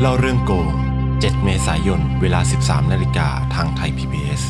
เล่าเรื่องโกง 7 เมษายน เวลา 13 นาฬิกาทางไทย PBS